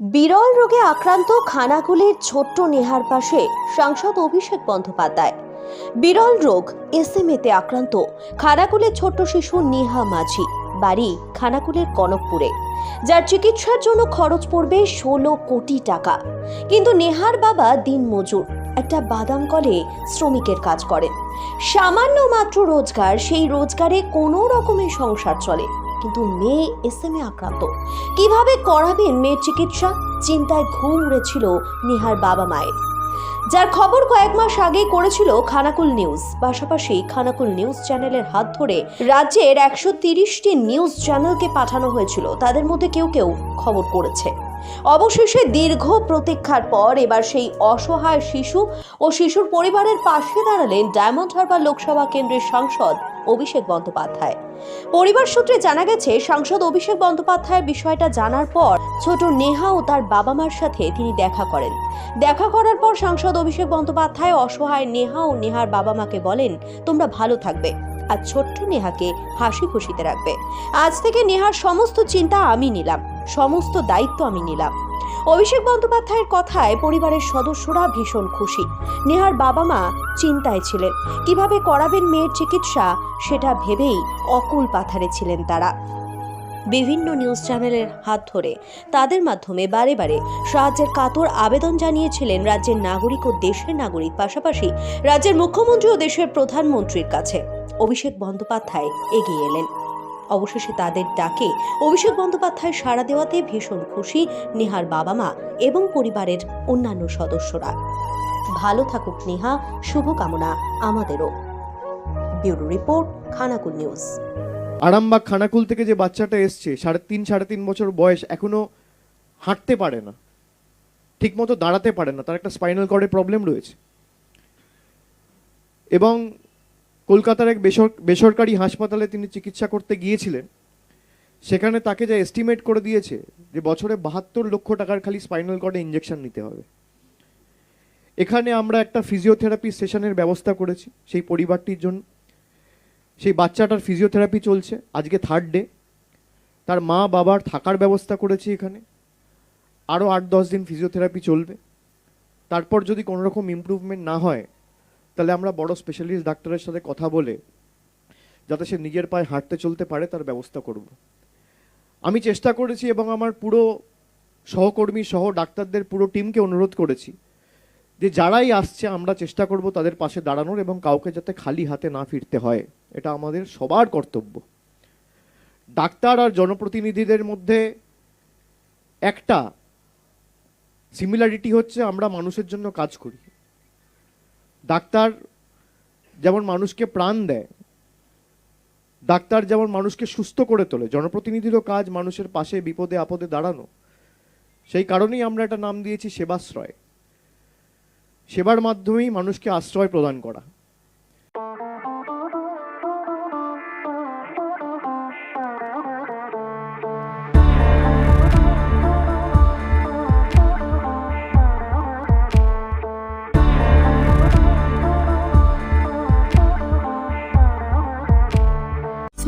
বিরল রোগে আক্রান্ত খানাকুলের ছোট্ট নেহার পাশে সাংসদ অভিষেক বন্দ্যোপাধ্যায়। বিরল রোগ এসএমএতে আক্রান্ত খানাকুলের ছোট্ট শিশু নেহা মাঝি, বাড়ি খানাকুলের কনকপুরে। যার চিকিৎসার জন্য খরচ পড়বে ষোলো কোটি টাকা। কিন্তু নেহার বাবা দিনমজুর, একটা বাদাম কলে শ্রমিকের কাজ করেন। সামান্য মাত্র রোজগার, সেই রোজগারে কোনো রকমের সংসার চলে। কিন্তু মেয়ে এসএমএ আক্রান্ত। কীভাবে করাবেন মেয়ের চিকিৎসা? চিন্তায় ঘুম উড়েছিল নিহার বাবা মায়ের। যার খবর কয়েক মাস আগেই করেছিল খানাকুল নিউজ। পাশাপাশি খানাকুল নিউজ চ্যানেলের হাত ধরে রাজ্যের একশো তিরিশটি নিউজ চ্যানেলকে পাঠানো হয়েছিল। তাদের মধ্যে কেউ কেউ খবর করেছে। অবশেষে দীর্ঘ প্রতীক্ষার পর এবার সেই অসহায় শিশু ও শিশুর পরিবারের পাশে দাঁড়ালেন ডায়মন্ড হারবার লোকসভা কেন্দ্রের সাংসদ অভিষেক বন্দ্যোপাধ্যায়। পরিবার সূত্রে জানা গেছে, সাংসদ অভিষেক বন্দ্যোপাধ্যায় বিষয়টা জানার পর ছোট নেহা ও তার বাবা মার সাথে তিনি দেখা করেন। দেখা করার পর সাংসদ অভিষেক বন্দ্যোপাধ্যায় অসহায় নেহা ও নেহার বাবা মাকে বলেন, তোমরা ভালো থাকবে আর ছোট্ট নেহাকে হাসি খুশিতে রাখবে। আজ থেকে নেহার সমস্ত চিন্তা আমি নিলাম। সমস্ত দায়িত্ব আমি নিলাম। অভিষেক বন্দ্যোপাধ্যায়ের কথায় পরিবারের সদস্যরা ভীষণ খুশি। নেহার বাবা মা চিন্তায় ছিলেন, কীভাবে করাবেন মেয়ের চিকিৎসা সেটা ভেবেই অকুল পাথারে ছিলেন তারা। বিভিন্ন নিউজ চ্যানেলের হাত ধরে তাদের মাধ্যমে বারে বারে সাহায্যের কাতর আবেদন জানিয়েছিলেন রাজ্যের নাগরিক ও দেশের নাগরিক, পাশাপাশি রাজ্যের মুখ্যমন্ত্রী ও দেশের প্রধানমন্ত্রীর কাছে। অভিষেক বন্দ্যোপাধ্যায় এগিয়ে এলেন। অবশেষে তাদের ডাকে অভিষেক বন্দ্যোপাধ্যায় সাড়া দেওয়াতে ভীষণ খুশি নেহার বাবা মা এবং পরিবারের অন্যান্য সদস্যরা। ভালো থাকুক নেহা, শুভকামনা আমাদেরও। Bureau report, Khanakul news. Arambagh Khanakul থেকে যে বাচ্চাটা এসছে, সাড়ে তিন সাড়ে তিন বছর বয়স, এখনও হাঁটতে পারে না। ঠিকমতো দাঁড়াতে পারে না, তার একটা স্পাইনাল কর্ডের প্রবলেম রয়েছে। এবং কলকাতার এক বেসর- বেসরকারি হাসপাতালে তিনি চিকিৎসা করতে গিয়েছিলেন। সেখানে তাকে যা এস্টিমেট করে দিয়েছে যে বছরে বাহাত্তর লক্ষ টাকার খালি স্পাইনাল কর্ডে ইঞ্জেকশন নিতে হবে। এখানে আমরা একটা ফিজিওথেরাপি সেশনের ব্যবস্থা করেছি সেই পরিবারটির জন্য। সেই বাচ্চাটার ফিজিওথেরাপি চলছে, আজকে থার্ড ডে তার মা বাবার থাকার ব্যবস্থা করেছি এখানে। আরও আট দশ দিন ফিজিওথেরাপি চলবে। তারপর যদি কোনো রকম ইমপ্রুভমেন্ট না হয় তাহলে আমরা বড় স্পেশালিস্ট ডাক্তারের সাথে কথা বলে, যাতে সে নিজের পায়ে হাঁটতে চলতে পারে, তার ব্যবস্থা করব। আমি চেষ্টা করেছি এবং আমার পুরো সহকর্মী সহ ডাক্তারদের পুরো টিমকে অনুরোধ করেছি যে যারাই আসছে, আমরা চেষ্টা করব তাদের পাশে দাঁড়ানোর এবং কাউকে যাতে খালি হাতে না ফিরতে হয়, এটা আমাদের সবার কর্তব্য। ডাক্তার আর জনপ্রতিনিধিদের মধ্যে একটা সিমিলারিটি হচ্ছে আমরা মানুষের জন্য কাজ করি। ডাক্তার যেমন মানুষকে প্রাণ দেয়, ডাক্তার যেমন মানুষকে সুস্থ করে তোলে, জনপ্রতিনিধিরও কাজ মানুষের পাশে বিপদে আপদে দাঁড়ানো। সেই কারণেই আমরা এটা নাম দিয়েছি সেবাশ্রয়। সেবার মাধ্যমেই মানুষকে আশ্রয় প্রদান করা।